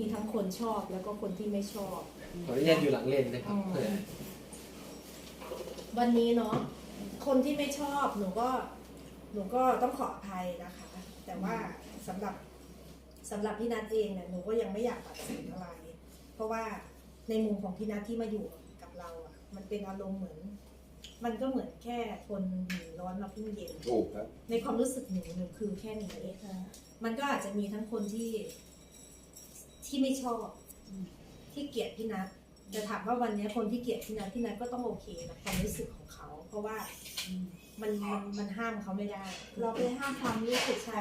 มีทั้งคนชอบแล้วก็คนที่ไม่ชอบ ขออนุญาตอยู่หลังเลนนะครับอืมเพื่อวันนี้เนาะคนที่ไม่ชอบหนูก็หนูก็ต้องขออภัยนะคะ แต่ว่าสำหรับสำหรับพี่นัทเองเนี่ยหนูก็ยังไม่อยากตัดสินอะไร เพราะว่าในมุมของพี่นัทที่มาอยู่กับเราอะ มันเป็นอารมณ์เหมือน มันก็เหมือนแค่คนหนีร้อนมาเพิ่งเย็น ถูกครับ ในความรู้สึกหนูหนูคือแค่นี้มันก็อาจจะมีทั้งคนที่ ที่ไม่ชอบ ที่เกลียดพี่นัทแต่ถามว่าวันนี้คนที่เกลียดพี่นัทพี่นัทก็ต้องโอเคนะความรู้สึกของเขา เพราะว่ามันมันมันห้ามเขาไม่ได้ เราไปห้ามความรู้สึกใคร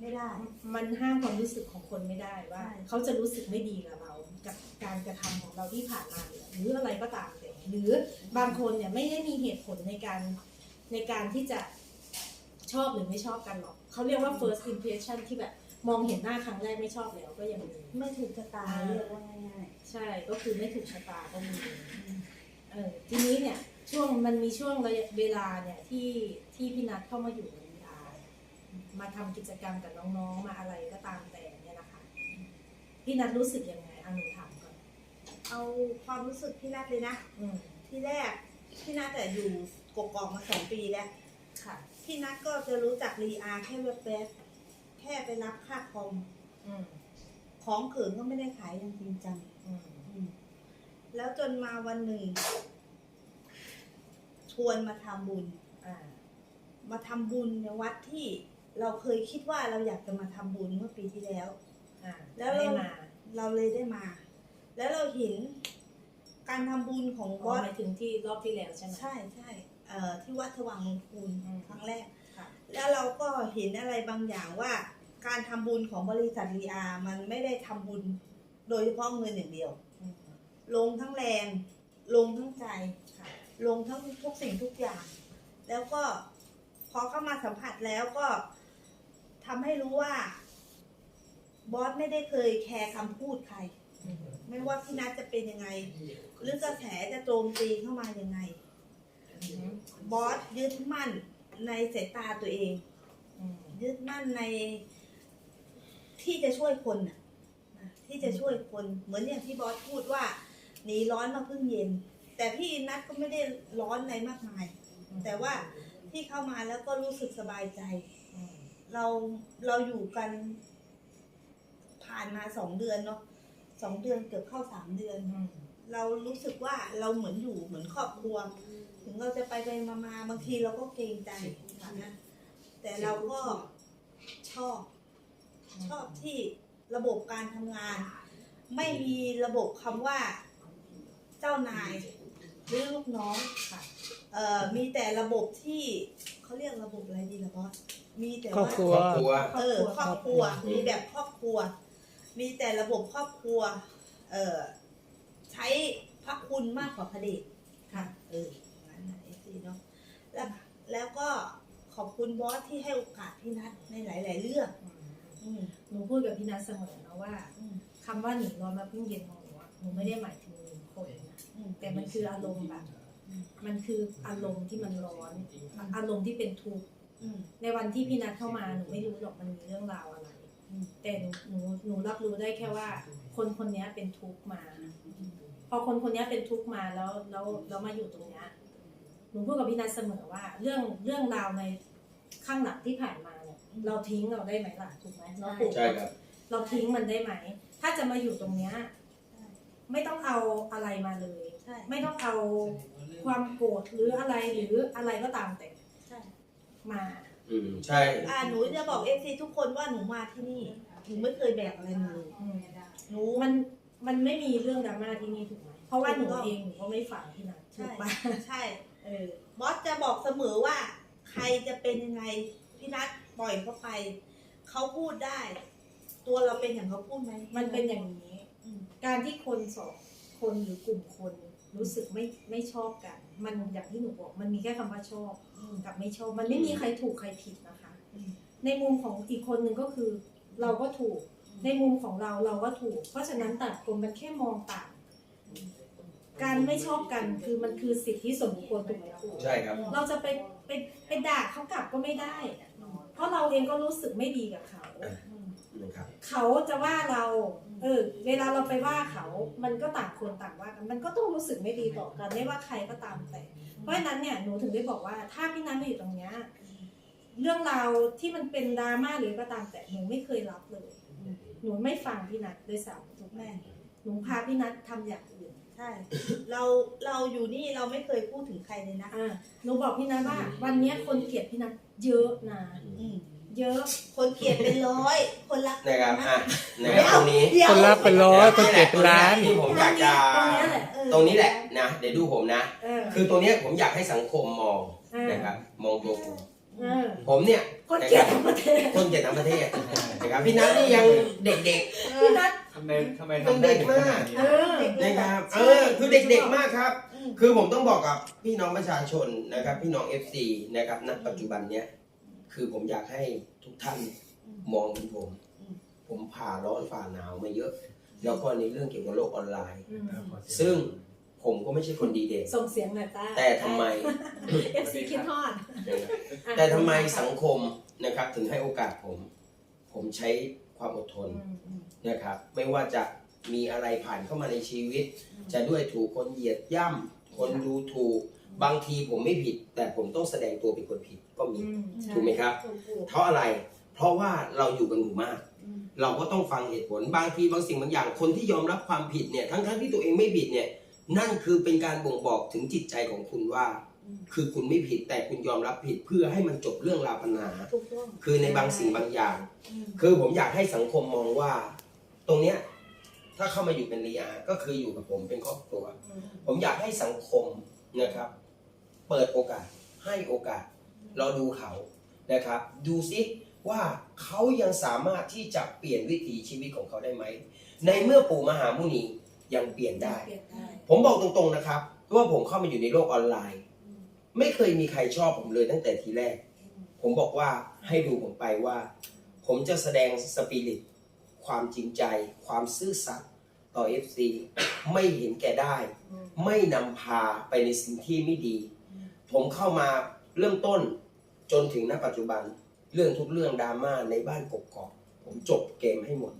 ไม่ได้ มันห้ามความรู้สึกของคนไม่ได้ว่าใช่เขาจะรู้สึกไม่ดีกับเรา กับการกระทำของเราที่ผ่านมาหรืออะไรก็ตามแต่หรือบางคนเนี่ยไม่ได้มีเหตุผลในการในการที่จะชอบหรือไม่ชอบกันหรอกเขาเรียกว่า first impression ที่แบบ มองเห็นหน้าครั้งแรกไม่ชอบแล้วก็ยังมี ไม่ถูกชะตาอ่าเรียกว่าง่ายใช่ก็คือไม่ถูกชะตาก็มีเออทีนี้เนี่ยช่วงมันมีช่วงระยะเวลาเนี่ยที่ที่พี่นัทเข้ามาอยู่ในยามาทำกิจกรรมกับน้องๆมาอะไรก็ตามแต่เนี่ยนะคะพี่นัทรู้สึกยังไงเอาหนูถามก่อนๆเอาความรู้สึกพี่นัทเลยนะ อืมที่แรกพี่นัทแต่อยู่กกอกมาสองปีแล้ว ค่ะ พี่นัทก็จะรู้จักรีอาแค่เว็บ แบสแค่ไปรับค่าคอมอืมของเขินก็ไม่ได้ขายอย่างจริงจังอืมอืมแล้วจนมาวันหนึ่ง ชวนมาทำบุญ อ่า มาทำบุญในวัดที่เราเคยคิดว่าเราอยากจะมาทำบุญเมื่อปีที่แล้ว อ่าแล้วได้เรามาเราเลยได้มา แล้วเราเห็นการทำบุญของอ๋อวัด หมายถึงที่รอบที่แล้วใช่ไหม ใช่ใช่เอ่อที่วัดสว่างมงคลอืม ครั้งแรกค่ะ แล้วเราก็เห็นอะไรบางอย่างว่า การทำบุญของบริษัทรีอามันไม่ได้ทำบุญโดยเฉพาะเงินอย่างเดียวอืมลงทั้งแรง ลงทั้งใจค่ะลงทั้งทุกสิ่งทุกอย่าง แล้วก็พอเข้ามาสัมผัสแล้วก็ทำให้รู้ว่า บอสไม่ได้เคยแคร์คำพูดใครอืมไม่ว่าพี่นัทจะเป็นยังไง หรือกระแสจะโจมตีเข้ามายังไงอืมบอสยึดมั่น ในสายตาตัวเองอืมยึดมั่นในที่จะช่วยคนน่ะนะที่จะช่วยคนเหมือนอย่างที่บอสพูดว่าหนีร้อนมาเพิ่งเย็น แต่พี่นัทก็ไม่ได้ร้อนอะไรมากมาย แต่ว่าที่เข้ามาแล้วก็รู้สึกสบายใจอืมเราเราอยู่กัน ผ่านมาสองเดือนเนาะสองเดือนเกือบเข้าสามเดือนอืม เรารู้สึกว่าเราเหมือนอยู่เหมือนครอบครัว ถึงเราจะไปไปมามาบางทีเราก็เกรงใจนะแต่เราก็ชอบ ชอบที่ระบบการทำงาน ไม่มีระบบคำว่าเจ้านายหรือลูกน้องค่ะเอ่อมีแต่ระบบที่เขาเรียกระบบอะไรดีล่ะบอสมีแต่ครอบว่าครัวครอบครัวเออครอบครัว มีแบบครอบครัว มีแต่ระบบครอบครัว เออใช้พระ คุณมากกว่าพระเดชค่ะ เอองั้นนะเอซีเนาะแล้วแล้วก็ขอบคุณบอสที่ให้โอกาสพี่นัทในหลาย ๆ เรื่องอืมอืมหนูพูดกับพี่นัทเสมอนะว่าอืม คำว่าหนีร้อนมาเพิ่งเย็นของหนูอะหนูไม่ได้หมายถึงหนึ่งคนนะอืม แต่มันคืออารมณ์แบบ อืม มันคืออารมณ์ที่มันร้อน อารมณ์ที่เป็นทุกข์อืม ในวันที่พี่นัทเข้ามาหนูไม่รู้หรอกมันมีเรื่องราวอะไร อืม แต่หนูหนูหนูรับรู้ได้แค่ว่า คนคนนี้เป็นทุกข์มาพ อคนคนนี้เป็นทุกข์มาแล้วแล้วแล้วมาอยู่ตรงเนี้ยหนูพูดกับพี่นัทเสมอว่า เรื่องเรื่องราวในข้างหลังที่ผ่านมาเนี่ย เราทิ้งเราได้ไหมล่ะถูกไหมเราปลูกใช่ครับ เราทิ้งมันได้ไหม ถ้าจะมาอยู่ตรงเนี้ยใช่ไม่ต้องเอาอะไรมาเลยใช่ไม่ต้องเอาความโกรธหรืออะไรหรืออะไรก็ตามแต่ใช่มาอืมใช่อ่าหนูจะบอกเอฟซีทุกคนว่าหนูมาที่นี่หนูไม่เคยแบกอะไรมาเลยอืมหนูมันมันไม่มีเรื่องดราม่าที่นี่ถูกไหม เพราะว่าหนูถูกต้องเองหนูก็ไม่ฝังที่นั่นถูใช่กปะใช่ เออ บอสจะบอกเสมอว่า ใครจะเป็นยังไงพี่นัทปล่อยเขาไป เขาพูดได้ ตัวเราเป็นอย่างเขาพูดไหมมันเป็นอย่างนี้อืมการที่คนสองคนหรือกลุ่มคนรู้สึกไม่ไม่ชอบกัน มันอย่างที่หนูบอก มันมีแค่คำว่าชอบอืมกับไม่ชอบ มันไม่มีใครถูกใครผิดนะคะอืมในมุมของอีกคนหนึ่งก็คือ เราก็ถูก ในมุมของเราเราก็ถูก เพราะฉะนั้นแต่างคนมันแค่มองต่าง การไม่ชอบกันคือมันคือสิทธิส่วนบุคคลถูกไหมครูใช่ครับ เราจะไปไปไปด่าเขากลับก็ไม่ได้ เพราะเราเองก็รู้สึกไม่ดีกับเขาอืมนะครับ เขาจะว่าเรา เออ เวลาเราไปว่าเขา มันก็ต่างคนต่างว่ากัน มันก็ต้องรู้สึกไม่ดีต่อกัน ไม่ว่าใครก็ตามแต่ เพราะฉะนั้นเนี่ย หนูถึงได้บอกว่า ถ้าพี่นัทมาอยู่ตรงเนี้ย เรื่องราวที่มันเป็นดราม่าหรือก็ตามแต่ หนูไม่เคยรับเลย หนูไม่ฟังพี่นัทด้วยซ้ำถูกไหมแม่หนูพาพี่นัททำอย่างอื่น ใช่ เราเราอยู่นี่เราไม่เคยพูดถึงใครเลยนะอ่าหนูบอกพี่นัทว่า วันเนี้ยคนเกลียดพี่นัทเยอะนะอืมเยอะ คนเกลียดเป็นร้อย คนรักนะครับอะนะครับตรงนี้เดี๋ยวคนรักเป็นร้อยคนเกลียดเป็นล้าน ที่ผมอยากจะ ตรงเนี้ยแหละ เออตรงนี้แหละนะ เดี๋ยวดูผมนะ เออคือตรงเนี้ยผมอยากให้สังคมมองเออนะครับมองตัวผมเออผมเนี่ยคนเกลียดทั้งประเทศคนเกียรติทั้งประเทศนะครับพี่นัทนี่ยังเด็กพี่นัททำไมทำไมเป็นทำได้เด็กถึงมากขนาดนี้เออๆนะครับเออคือเด็กๆมากครับ อืม คือผมต้องบอกกับพี่น้องประชาชนนะครับ พี่น้อง FC นะครับณปัจจุบันเนี้ยคือผมอยากให้ทุกท่านมองเหมือนผมผมผ่าร้อนฝ่าหนาวมาเยอะ แล้วก็ในเรื่องเกี่ยวกับโลกออนไลน์อืมซึ่ง ผมก็ไม่ใช่คนดีเด่นส่งเสียงหน่อยต้าแต่ทำไม เอฟซีคิดฮอดแต่ทำไมสังคมนะครับ ถึงให้โอกาสผม ผมใช้ความอดทนอืมอืมนะครับ ไม่ว่าจะมีอะไรผ่านเข้ามาในชีวิต จะด้วยถูกคนเหยียดย่ำคนดูถูกบางทีผมไม่ผิด แต่ผมต้องแสดงตัวเป็นคนผิดก็มีอืมใช่ถูกไหมครับถูกถูกเพราะอะไร เพราะว่าเราอยู่กันหมู่มากอืมเราก็ต้องฟังเหตุผลบางทีบางสิ่งบางอย่างคนที่ยอมรับความผิดเนี่ยทั้งๆที่ตัวเองไม่ผิดเนี่ยนั่นคือเป็นการบ่งบอกถึงจิตใจของคุณว่า คือคุณไม่ผิดแต่คุณยอมรับผิดเพื่อให้มันจบเรื่องราวปัญหา ถูกต้องคือในบางสิ่งบางอย่าง อืมคือผมอยากให้สังคมมองว่า ตรงเนี้ยถ้าเข้ามาอยู่เป็นรีอาก็คืออยู่กับผมเป็นครอบครัว อืมผมอยากให้สังคมนะครับ เปิดโอกาสให้โอกาส เราดูเขานะครับ ดูซิว่าเขายังสามารถที่จะเปลี่ยนวิถีชีวิตของเขาได้ไหม ในเมื่อปู่มหามุนียังเปลี่ยนได้ เปลี่ยนได้ ผมบอกตรงๆนะครับว่าผมเข้ามาอยู่ในโลกออนไลน์ ไม่เคยมีใครชอบผมเลยตั้งแต่ทีแรก ผมบอกว่าให้ดูผมไปว่า ผมจะแสดงสปิริต ความจริงใจ ความซื่อสัตย์ต่อ FC ไม่เห็นแก่ได้ ไม่นำพาไปในสิ่งที่ไม่ดี ผมเข้ามาเริ่มต้นจนถึงณปัจจุบัน เรื่องทุกเรื่องดราม่าในบ้านกกอกผมจบเกมให้หมด